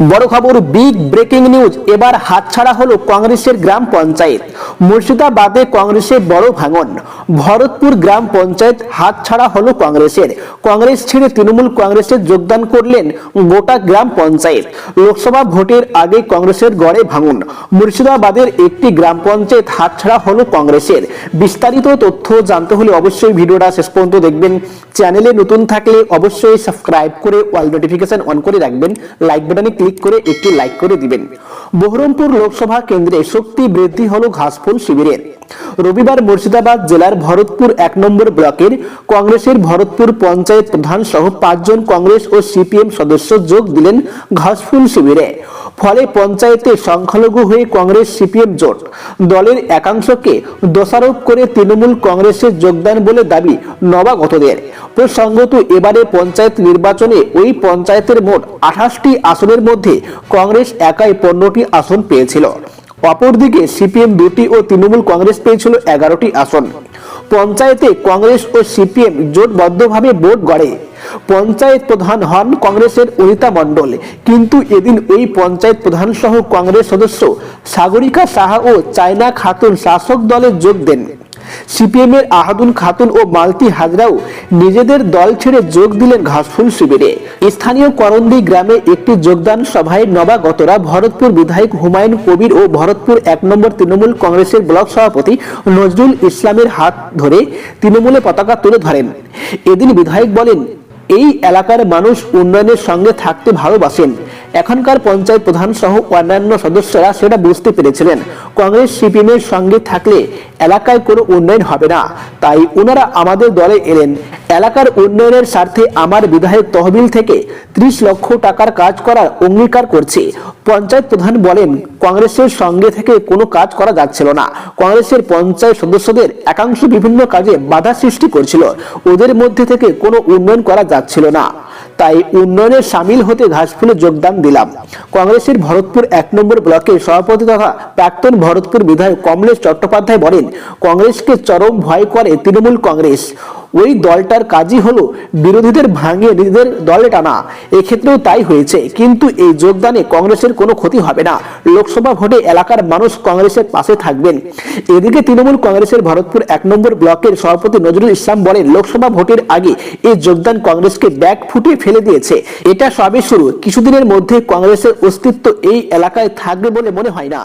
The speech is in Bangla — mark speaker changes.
Speaker 1: বড় খবর বিগ ব্রেকিং নিউজ এবার হাতছাড়া হলো কংগ্রেসের গ্রাম পঞ্চায়েত। মুর্শিদাবাদে কংগ্রেসের বড় ভাঙন। ভরতপুর গ্রাম পঞ্চায়েত হাতছাড়া হলো কংগ্রেসের। কংগ্রেস ছেড়ে তৃণমূল কংগ্রেসে যোগদান করলেন গোটা গ্রাম পঞ্চায়েত। লোকসভা ভোটের আগে কংগ্রেসের গড়ে ভাঙন। মুর্শিদাবাদের একটি গ্রাম পঞ্চায়েত হাতছাড়া হলো কংগ্রেসের। বিস্তারিত তথ্য জানতে হলে অবশ্যই ভিডিওটা শেষ পর্যন্ত দেখবেন। চ্যানেলে নতুন থাকলে অবশ্যই সাবস্ক্রাইব করে অল নোটিফিকেশন অন করে রাখবেন। লাইক বাটনে ক্লিক করে একটি লাইক করে দিবেন। বহরমপুর লোকসভা কেন্দ্রে শক্তি বৃদ্ধি হল ঘাসফুল শিবিরের। রবিবার মুর্শিদাবাদ জেলার ভরতপুর এক নম্বর ব্লকের কংগ্রেসের ভরতপুর পঞ্চায়েত প্রধান সহ পাঁচজন কংগ্রেস ও সিপিএম সদস্য যোগ দিলেন ঘাসফুল শিবিরে। ফলে পঞ্চায়েতে সংখ্যালঘু হয়ে কংগ্রেস সিপিএম জোট। দলের একাংশকে দোষারোপ করে তৃণমূল কংগ্রেসে যোগদান বলে দাবি নবাগতদের। প্রসঙ্গত, এবারে পঞ্চায়েত নির্বাচনে ওই পঞ্চায়েতের মোট আঠাশটি আসনের মধ্যে কংগ্রেস একাই পনেরোটি আসন পেয়েছিল। অপরদিকে সিপিএম দুটি ও তৃণমূল কংগ্রেস পেয়েছিল এগারোটি আসন। পঞ্চায়েতে কংগ্রেস ও সিপিএম জোটবদ্ধভাবে ভোট গড়ে। পঞ্চায়েত প্রধান হন কংগ্রেসের অনিতা মণ্ডল। কিন্তু এদিন ওই পঞ্চায়েত প্রধান সহ কংগ্রেস সদস্য সাগরিকা সাহা ও চায়না খাতুন শাসক দলে যোগ দেন। সিপিএম এর আহাদুল খাতুন ও মালতি হাজরাও নিজেদের দল ছেড়ে যোগ দিলেন ঘাসফুল শিবিরে। স্থানীয় করন্দি গ্রামে একটি যোগদান সভায় নবাগতরা ভরতপুর বিধায়ক হুমায়ুন কবির ও ভরতপুর এক নম্বর তৃণমূল কংগ্রেসের ব্লক সভাপতি নজরুল ইসলামের হাত ধরে তৃণমূলে পতাকা তুলে ধরেন। এদিন বিধায়ক বলেন, এই এলাকার মানুষ উন্নয়নের সঙ্গে থাকতে ভালোবাসেন। এখনকার পঞ্চায়েত প্রধান সহ অন্যান্য সদস্যরা সেটা বুঝতে পেরেছিলেন। কংগ্রেস সিপিএম এর সঙ্গে থাকলে এলাকায় কোনো উন্নয়ন হবে না। তাই ওনারা আমাদের দলে এলেন। এলাকার উন্নয়নের স্বার্থে আমার বিধায়ক তহবিল থেকে ত্রিশ লক্ষ টাকার কাজ করার অঙ্গীকার করছে। পঞ্চায়েত প্রধান বলেন, কংগ্রেসের সঙ্গে থেকে কোনো কাজ করা যাচ্ছিল না। কংগ্রেসের পঞ্চায়েত সদস্যদের একাংশ বিভিন্ন কাজে বাধা সৃষ্টি করছিল। ওদের মধ্যে থেকে কোনো উন্নয়ন করা যাচ্ছিল না। তাই উন্নয়নের সামিল হতে ঘাসফুলে যোগদান দিলাম। কংগ্রেসের ভরতপুর এক নম্বর ব্লকের সভাপতি তথা প্রাক্তন ভরতপুর বিধায়ক কমলেশ চট্টোপাধ্যায় বলেন, কংগ্রেসকে চরম ভয় করে তৃণমূল কংগ্রেস। ওই দলটার কাজই হলো বিরোধীদের ভাঙিয়ে নিজেদের দলে টানা। এক্ষেত্রেও তাই হয়েছে। কিন্তু এই যোগদানে কংগ্রেসের কোনো ক্ষতি হবে না। লোকসভা ভোটে এলাকার মানুষ কংগ্রেসের পাশে থাকবেন। এদিকে তৃণমূল কংগ্রেসের ভরতপুর এক নম্বর ব্লকের সভাপতি নজরুল ইসলাম বলেন, লোকসভা ভোটের আগে এই যোগদান কংগ্রেসকে ব্যাগ ফুটিয়ে ফেলে দিয়েছে। এটা সবে শুরু। কিছুদিনের মধ্যে কংগ্রেসের অস্তিত্ব এই এলাকায় থাকবে বলে মনে হয় না।